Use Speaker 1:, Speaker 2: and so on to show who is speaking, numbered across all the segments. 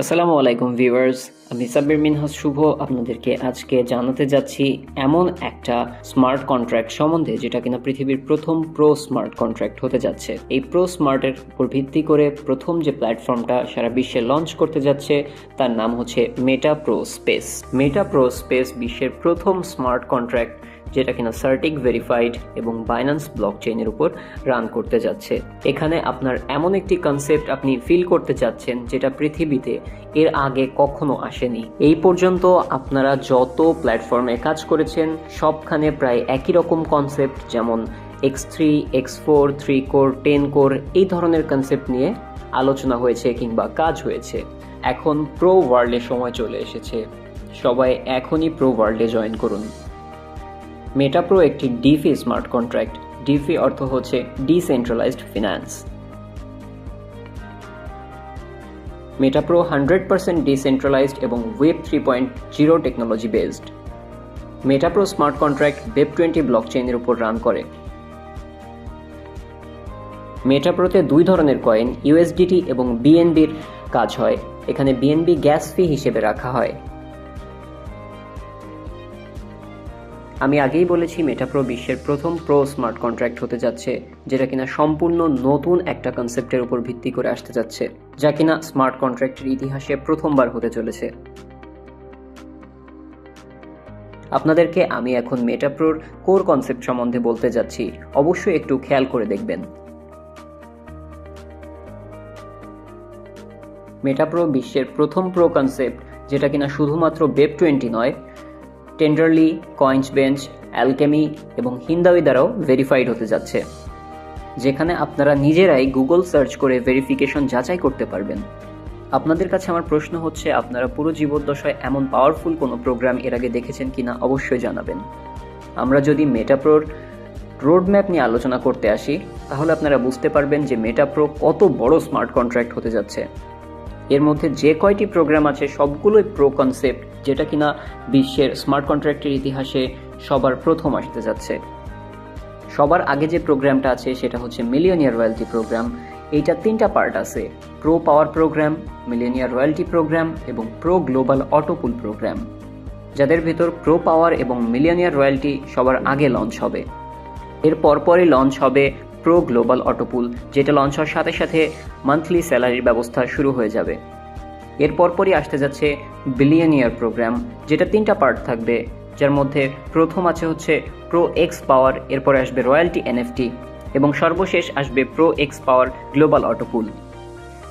Speaker 1: আসসালামু আলাইকুম, ভিউয়ার্স। আমি সাব্বির মিনহাস শুভ। আপনাদেরকে আজকে জানাতে যাচ্ছি এমন একটা স্মার্ট কন্ট্রাক্ট সম্বন্ধে, যেটা কিনা পৃথিবীর প্রথম প্রো স্মার্ট কন্ট্রাক্ট হতে যাচ্ছে। এই প্রো স্মার্টের উপর ভিত্তি করে প্রথম যে প্ল্যাটফর্মটা সারা বিশ্বে লঞ্চ করতে যাচ্ছে, তার নাম হচ্ছে Meta Pro Space. Meta Pro Space বিশ্বের প্রথম স্মার্ট কন্ট্রাক্ট যেটা কিনা সার্টিক ভেরিফাইড এবং বাইন্যান্স ব্লক চেইনের উপর রান করতে যাচ্ছে। এখানে আপনার এমন একটি কনসেপ্ট আপনি ফিল করতে চাচ্ছেন যেটা পৃথিবীতে এর আগে কখনো আসেনি। এই পর্যন্ত আপনারা যত প্ল্যাটফর্মে কাজ করেছেন, সবখানে প্রায় একই রকম কনসেপ্ট যেমন X three X four three core ten core এই ধরনের কনসেপ্ট নিয়ে আলোচনা হয়েছে কিংবা কাজ হয়েছে। এখন প্রো ওয়ার্ল্ডের সময় চলে এসেছে। সবাই এখনই প্রো ওয়ার্ল্ডে জয়েন করুন। মেটাপ্রো একটি ডিফি স্মার্ট কন্ট্রাক্ট ডিফি অর্থ হচ্ছে decentralized finance Metapro hundred percent decentralized এবং web three point zero technology based Metapro smart contract web twenty block চেইনের উপর রান করে। মেটাপ্রোতে দুই ধরনের কয়েন ইউএসডিটি এবং বিএনবির কাজ হয়। এখানে বিএনবি গ্যাস ফি হিসেবে রাখা হয়। আমি আগেই বলেছি মেটাপ্রো বিশ্বের প্রথম প্রো স্মার্ট কন্ট্রাক্ট হতে যাচ্ছে, যেটা কিনা সম্পূর্ণ নতুন একটা কনসেপ্টের উপর ভিত্তি করে আসতে যাচ্ছে, যা কিনা স্মার্ট কন্ট্রাক্টের ইতিহাসে প্রথমবার হতে চলেছে। আপনাদেরকে আমি এখন মেটাপ্রোর কোর কনসেপ্ট সম্বন্ধে বলতে যাচ্ছি, অবশ্যই একটু খেয়াল করে দেখবেন। মেটাপ্রো বিশ্বের প্রথম প্রো কনসেপ্ট যেটা কিনা শুধুমাত্র বেব টোয়েন্টি নয় টেন্ডারলি কয়েন্স বেঞ্চ অ্যালকেমি এবং হিন্দাউই দ্বারাও ভেরিফাইড হতে যাচ্ছে। যেখানে আপনারা নিজেরাই গুগল সার্চ করে ভেরিফিকেশন যাচাই করতে পারবেন। আপনাদের কাছে আমার প্রশ্ন হচ্ছে, আপনারা পুরো জীবদ্দশায় এমন পাওয়ারফুল কোনো প্রোগ্রাম এর আগে দেখেছেন কি না অবশ্যই জানাবেন। আমরা যদি মেটাপ্রোর রোডম্যাপ নিয়ে আলোচনা করতে আসি, তাহলে আপনারা বুঝতে পারবেন যে মেটাপ্রো কত বড় স্মার্ট কন্ট্রাক্ট হতে যাচ্ছে। এর মধ্যে যে কয়টি প্রোগ্রাম আছে, সবগুলোই প্রো কনসেপ্ট যেটা কিনা বিশ্বের স্মার্ট কন্ট্রাক্টের ইতিহাসে সবার প্রথম আসতে যাচ্ছে। সবার আগে যে প্রোগ্রামটা আছে সেটা হচ্ছে মিলিয়নিয়ার রয়্যালটি প্রোগ্রাম। এইটা তিনটা পার্ট আছে। Pro power programme, millionaire royalty programme এবং প্রো গ্লোবাল অটোপুল প্রোগ্রাম। যাদের ভেতর প্রো পাওয়ার এবং মিলিয়নিয়ার রয়্যালটি সবার আগে লঞ্চ হবে। এর পরপরই লঞ্চ হবে প্রো গ্লোবাল অটোপুল যেটা লঞ্চ হওয়ার সাথে সাথে মান্থলি স্যালারির ব্যবস্থা শুরু হয়ে যাবে। এর পরপরই আসতে যাচ্ছে বিলিয়নিয়ার প্রোগ্রাম যেটা তিনটা পার্ট থাকবে, যার মধ্যে প্রথম আছে হচ্ছে প্রো এক্স পাওয়ার এরপরে আসবে রয়্যালটি এনএফটি এবং সর্বশেষ আসবে pro X power global autopool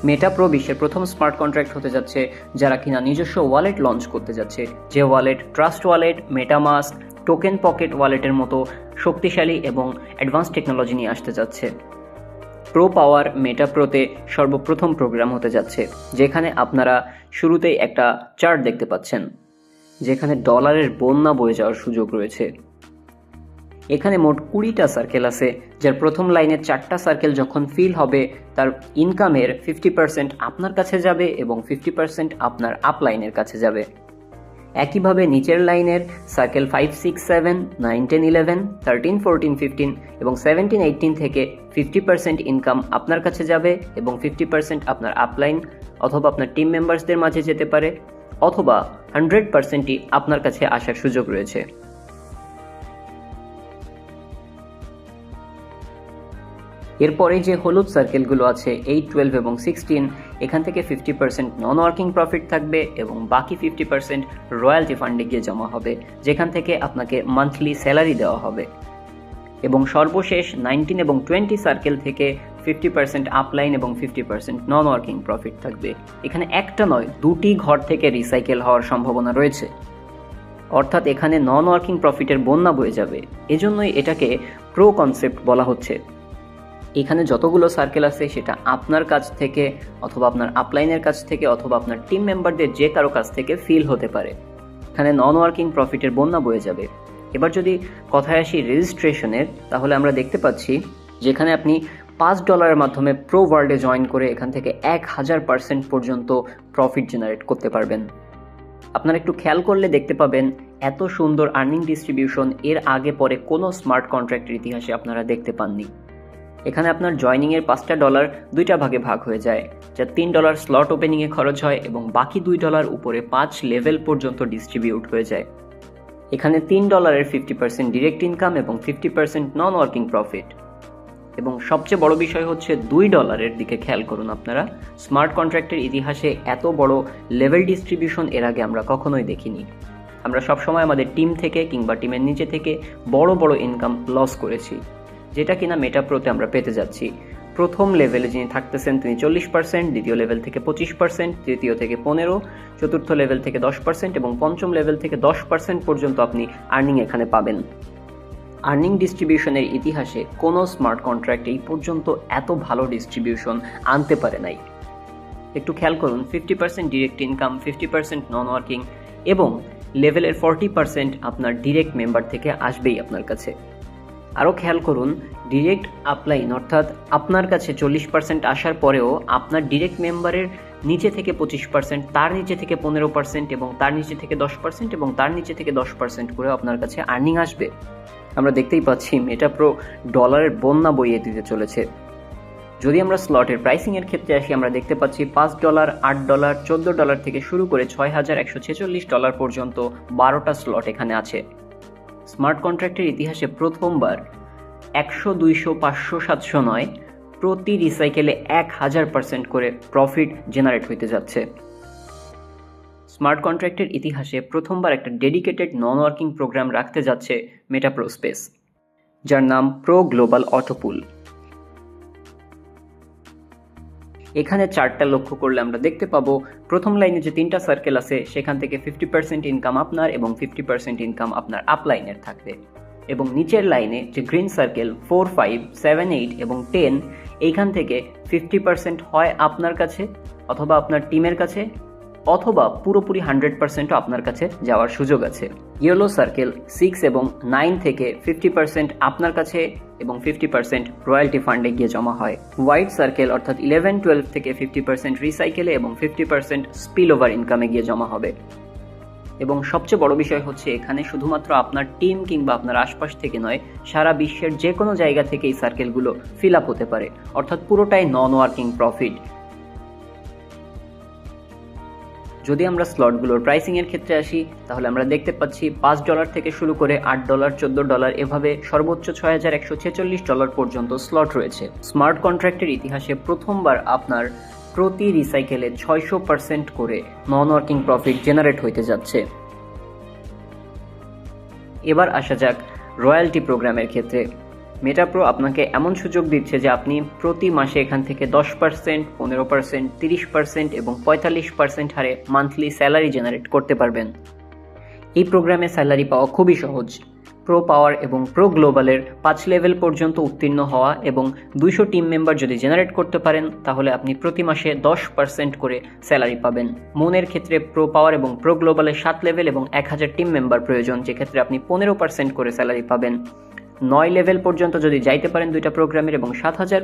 Speaker 1: Metapro বিশ্বের প্রথম স্মার্ট কন্ট্রাক্ট হতে যাচ্ছে, যারা কিনা নিজস্ব ওয়ালেট লঞ্চ করতে যাচ্ছে, যে wallet Trust Wallet MetaMask TokenPocket ওয়ালেটের মতো শক্তিশালী এবং অ্যাডভান্স টেকনোলজি নিয়ে আসতে যাচ্ছে। প্রো পাওয়ার মেটা প্রোতে সর্বপ্রথম প্রোগ্রাম হতে যাচ্ছে, যেখানে আপনারা শুরুতেই একটা চার্ট দেখতে পাচ্ছেন, যেখানে ডলারের বন্যা বয়ে যাওয়ার সুযোগ রয়েছে। এখানে মোট কুড়িটা সার্কেল আছে, যার প্রথম লাইনের চারটা সার্কেল যখন ফিল হবে, তার ইনকামের ফিফটি পার্সেন্ট আপনার কাছে যাবে এবং ফিফটি পার্সেন্ট আপনার আপ লাইনের কাছে যাবে। একইভাবে নিচের লাইনের circle five six seven nine ten eleven thirteen fourteen fifteen এবং সেভেন্টিন এইটিন থেকে ফিফটি পার্সেন্ট ইনকাম আপনার কাছে যাবে এবং ফিফটি পার্সেন্ট আপনার আপলাইন অথবা আপনার টিম মেম্বার্সদের মাঝে যেতে পারে অথবা হান্ড্রেড পার্সেন্টই আপনার কাছে আসার সুযোগ রয়েছে। এরপরে যে হলুদ সার্কেলগুলো আছে এইট টুয়েলভ এবং সিক্সটিন এখান থেকে fifty percent non working profit থাকবে এবং বাকি ফিফটি পার্সেন্ট রয়্যালটি ফান্ডে গিয়ে জমা হবে, যেখান থেকে আপনাকে মান্থলি স্যালারি দেওয়া হবে। এবং সর্বশেষ নাইনটিন এবং টোয়েন্টি সার্কেল থেকে ফিফটি পার্সেন্ট আপলাইন এবং fifty percent non working profit থাকবে। এখানে একটা নয়, দুটি ঘর থেকে রিসাইকেল হওয়ার সম্ভাবনা রয়েছে। অর্থাৎ এখানে নন ওয়ার্কিং প্রফিটের বন্যা বয়ে যাবে। এজন্যই এটাকে প্রো কনসেপ্ট বলা হচ্ছে। এখানে যতগুলো সার্কেল আছে সেটা আপনার কাছ থেকে অথবা আপনার আপলাইনের কাছ থেকে অথবা আপনার টিম মেম্বারদের যে কারও কাছ থেকে ফিল হতে পারে। এখানে নন ওয়ার্কিং প্রফিটের বন্যা বয়ে যাবে। এবার যদি কথায় আসি রেজিস্ট্রেশনের তাহলে আমরা দেখতে পাচ্ছি যেখানে আপনি পাঁচ ডলারের মাধ্যমে প্রো ওয়ার্ল্ডে জয়েন করে এখান থেকে এক হাজার পার্সেন্ট পর্যন্ত প্রফিট জেনারেট করতে পারবেন। আপনারা একটু খেয়াল করলে দেখতে পাবেন এত সুন্দর আর্নিং ডিস্ট্রিবিউশন এর আগে পরে কোনো স্মার্ট কন্ট্রাক্টের ইতিহাসে আপনারা দেখতে পাননি। এখানে আপনার জয়নিংয়ের পাঁচটা ডলার দুইটা ভাগে ভাগ হয়ে যায়, যা তিন ডলার স্লট ওপেনিংয়ে খরচ হয় এবং বাকি দুই ডলার উপরে পাঁচ লেভেল পর্যন্ত ডিস্ট্রিবিউট হয়ে যায়। এখানে তিন ডলারের ফিফটি পার্সেন্ট ডিরেক্ট ইনকাম এবং fifty percent non working profit এবং সবচেয়ে বড় বিষয় হচ্ছে দুই ডলারের দিকে খেয়াল করুন আপনারা, স্মার্ট কন্ট্রাক্টের ইতিহাসে এত বড় লেভেল ডিস্ট্রিবিউশন এর আগে আমরা কখনোই দেখিনি। আমরা সবসময় আমাদের টিম থেকে কিংবা টিমের নিচে থেকে বড় বড় ইনকাম লস করেছি। যেটা কিনা মেটাপ্রোতে আমরা পেতে যাচ্ছি। প্রথম লেভেলে যিনি থাকতেছেন, তিনি চল্লিশ পার্সেন্ট দ্বিতীয় লেভেল থেকে পঁচিশ পার্সেন্ট তৃতীয় থেকে পনেরো, চতুর্থ লেভেল থেকে দশ পার্সেন্ট এবং পঞ্চম লেভেল থেকে দশ পার্সেন্ট পর্যন্ত আপনি আর্নিং এখানে পাবেন। আর্নিং ডিস্ট্রিবিউশনের ইতিহাসে কোনো স্মার্ট কন্ট্রাক্ট এই পর্যন্ত এত ভালো ডিস্ট্রিবিউশন আনতে পারে নাই। একটু খেয়াল করুন fifty percent direct income fifty percent non working এবং লেভেলের ফর্টি পার্সেন্ট আপনার ডিরেক্ট মেম্বার থেকে আসবেই আপনার কাছে। আরও খেয়াল করুন ডিরেক্ট আপলাইন অর্থাৎ আপনার কাছে চল্লিশ পার্সেন্ট আসার পরেও আপনার ডিরেক্ট মেম্বারের নিচে থেকে পঁচিশ পার্সেন্ট তার নিচে থেকে পনেরো পার্সেন্ট এবং তার নিচে থেকে দশ পার্সেন্ট এবং তার নিচে থেকে দশ পার্সেন্ট করে আপনার কাছে আর্নিং আসবে। আমরা দেখতেই পাচ্ছি মেটাপ্রো ডলারের বন্যা বইয়ে দিতে চলেছে। যদি আমরা স্লটের প্রাইসিংয়ের ক্ষেত্রে আসি, আমরা দেখতে পাচ্ছি পাঁচ ডলার আট ডলার চোদ্দ ডলার থেকে শুরু করে ছয় হাজার একশো ছেচল্লিশ ডলার পর্যন্ত বারোটা স্লট এখানে আছে। স্মার্ট কন্ট্রাক্টের ইতিহাসে প্রথমবার একশো, দুইশো, পাঁচশো, সাতশো নয়, প্রতি রিসাইকেলে এক হাজার পার্সেন্ট করে প্রফিট জেনারেট হইতে যাচ্ছে। স্মার্ট কন্ট্রাক্টের ইতিহাসে প্রথমবার একটা ডেডিকেটেড নন ওয়ার্কিং প্রোগ্রাম রাখতে যাচ্ছে মেটাপ্রোস্পেস যার নাম প্রো গ্লোবাল অটোপুল এখানে চারটা লক্ষ্য করলে আমরা দেখতে পাবো, প্রথম লাইনে যে তিনটা সার্কেল আছে, সেখান থেকে ফিফটি পার্সেন্ট ইনকাম আপনার এবং ফিফটি পার্সেন্ট ইনকাম আপনার আপলাইনের থাকবে। এবং নিচের লাইনে যে green circle four five seven eight এবং টেন এইখান থেকে ফিফটি পার্সেন্ট হয় আপনার কাছে অথবা আপনার টিমের কাছে অথবা পুরোপুরি হান্ড্রেড পার্সেন্টও আপনার কাছে যাওয়ার সুযোগ আছে। ইয়েলো সার্কেল সিক্স এবং নাইন থেকে ফিফটি পার্সেন্ট আপনার কাছে এবং ফিফটি পার্সেন্ট রয়্যালটি ফান্ডে গিয়ে জমা হয়। হোয়াইট সার্কেল অর্থাৎ ইলেভেন টুয়েলভ থেকে ফিফটি পার্সেন্ট রিসাইকেলে এবং ফিফটি পার্সেন্ট স্পিল ওভার ইনকামে গিয়ে জমা হবে। এবং সবচেয়ে বড় বিষয় হচ্ছে এখানে শুধুমাত্র আপনার টিম কিংবা আপনার আশপাশ থেকে নয়, সারা বিশ্বের যে কোনো জায়গা থেকে এই সার্কেলগুলো ফিল আপ হতে পারে। অর্থাৎ পুরোটাই নন ওয়ার্কিং প্রফিট যদি আমরা স্লটগুলোর প্রাইসিংয়ের ক্ষেত্রে আসি, তাহলে আমরা দেখতে পাচ্ছি পাঁচ ডলার থেকে শুরু করে আট ডলার চোদ্দ ডলার এভাবে সর্বোচ্চ ছয় হাজার একশো ছেচল্লিশ ডলার পর্যন্ত স্লট রয়েছে। স্মার্ট কন্ট্রাক্টের ইতিহাসে প্রথমবার আপনার প্রতি রিসাইকেলে ছয়শো পার্সেন্ট করে নন ওয়ার্কিং প্রফিট জেনারেট হইতে যাচ্ছে। এবার আসা যাক রয়্যালটি প্রোগ্রামের ক্ষেত্রে। মেটাপ্রো আপনাকে এমন সুযোগ দিচ্ছে যে আপনি প্রতি মাসে এখান থেকে দশ পার্সেন্ট, পনেরো পার্সেন্ট, তিরিশ পার্সেন্ট এবং পঁয়তাল্লিশ পার্সেন্ট হারে মান্থলি স্যালারি জেনারেট করতে পারবেন। এই প্রোগ্রামে স্যালারি পাওয়া খুবই সহজ। প্রো পাওয়ার এবং প্রো গ্লোবালের পাঁচ লেভেল পর্যন্ত উত্তীর্ণ হওয়া এবং দুইশো টিম মেম্বার যদি জেনারেট করতে পারেন, তাহলে আপনি প্রতি মাসে দশ পার্সেন্ট করে স্যালারি পাবেন। মনের ক্ষেত্রে প্রো পাওয়ার এবং প্রো গ্লোবালের সাত লেভেল এবং এক হাজার টিম মেম্বার প্রয়োজন, যেক্ষেত্রে আপনি পনেরো পার্সেন্ট করে স্যালারি পাবেন। নয় লেভেল পর্যন্ত যদি যাইতে পারেন দুইটা প্রোগ্রামের এবং সাত হাজার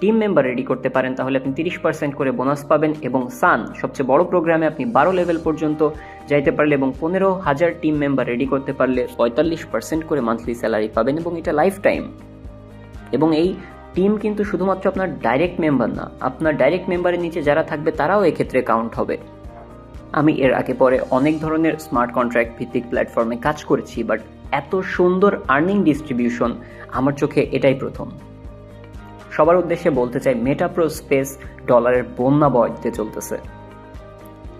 Speaker 1: টিম মেম্বার রেডি করতে পারেন, তাহলে আপনি তিরিশ পার্সেন্ট করে বোনাস পাবেন এবং সান, সবচেয়ে বড় প্রোগ্রামে আপনি বারো লেভেল পর্যন্ত যাইতে পারলে এবং পনেরো হাজার টিম মেম্বার রেডি করতে পারলে পঁয়তাল্লিশ পার্সেন্ট করে মান্থলি স্যালারি পাবেন এবং এটা লাইফ টাইম এবং এই টিম কিন্তু শুধুমাত্র আপনার ডাইরেক্ট মেম্বার না, আপনার ডাইরেক্ট মেম্বারের নিচে যারা থাকবে তারাও এক্ষেত্রে কাউন্ট হবে। আমি এর আগে পরে অনেক ধরনের স্মার্ট কন্ট্রাক্ট ভিত্তিক প্ল্যাটফর্মে কাজ করেছি বাট এত সুন্দর আর্নিং ডিস্ট্রিবিউশন আমার চোখে এটাই প্রথম। সবার উদ্দেশ্যে বলতে চাই মেটাপ্রো স্পেস ডলারের বন্যা বয় দিতে চলতেছে।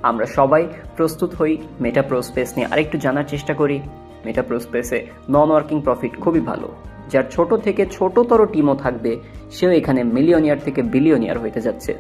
Speaker 1: আমরা সবাই প্রস্তুত হই মেটাপ্রো স্পেস নিয়ে। আরেকটু জানার চেষ্টা করি মেটাপ্রো স্পেসে নন ওয়ার্কিং প্রফিট খুবই ভালো। যার ছোট থেকে ছোটতর টিমও থাকবে, সেও এখানে মিলিয়নিয়ার থেকে বিলিয়নিয়ার হইতে যাচ্ছে।